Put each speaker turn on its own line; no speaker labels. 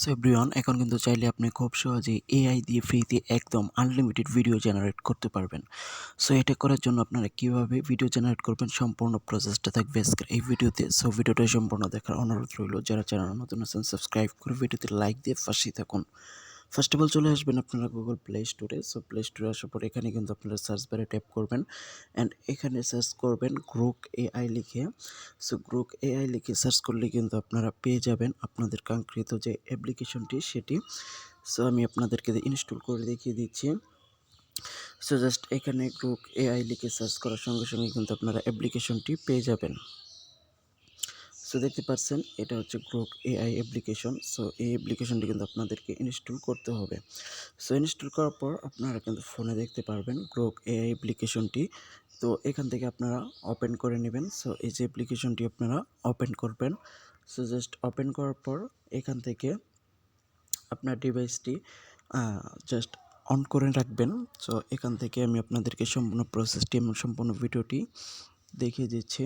So everyone এখন কিন্তু চাইলে আপনি খুব সহজেই এআই দিয়ে ফ্রিতে একদম আনলিমিটেড ভিডিও জেনারেট করতে পারবেন। সো এটা করার জন্য আপনারা কীভাবে ভিডিও জেনারেট করবেন সম্পূর্ণ প্রসেসটা থাকবে আজকের এই ভিডিওতে সো ভিডিওটা সম্পূর্ণ দেখার অনুরোধ রইল। যারা চ্যানেল নতুন আছেন সাবস্ক্রাইব করে ভিডিওতে লাইক দিয়ে ফাঁসি থাকুন। ফার্স্ট অফ অল চলে আসবেন আপনারা গুগল প্লে স্টোরে সো প্লে স্টোরে আসার পর এখানে কিন্তু আপনারা সার্চ বারে ট্যাপ করবেন। অ্যান্ড এখানে সার্চ করবেন গ্রুক এআই লিখে। সো গ্রুক এআই লিখে সার্চ করলে কিন্তু আপনারা পেয়ে যাবেন আপনাদের কাঙ্ক্ষিত যে অ্যাপ্লিকেশনটি সেটি। সো আমি আপনাদেরকে ইনস্টল করে দেখিয়ে দিচ্ছি। সো জাস্ট এখানে গ্রুক এআই লিখে সার্চ করার সঙ্গে সঙ্গে কিন্তু আপনারা অ্যাপ্লিকেশনটি পেয়ে যাবেন। সো দেখতে পাচ্ছেন, এটা হচ্ছে গ্রোক এআই অ্যাপ্লিকেশন সো এই অ্যাপ্লিকেশনটি কিন্তু আপনাদেরকে ইনস্টল করতে হবে। সো ইনস্টল করার পর আপনারা কিন্তু ফোনে দেখতে পারবেন গ্রোক এআই অ্যাপ্লিকেশনটি তো, এখান থেকে আপনারা ওপেন করে নেবেন। সো এই যে অ্যাপ্লিকেশনটি আপনারা ওপেন করবেন। সো জাস্ট ওপেন করার পর এখান থেকে আপনার ডিভাইসটি জাস্ট অন করে রাখবেন। সো এখান থেকে আমি আপনাদেরকে সম্পূর্ণ প্রসেসটি এবং সম্পূর্ণ ভিডিওটি দেখিয়ে দিচ্ছি।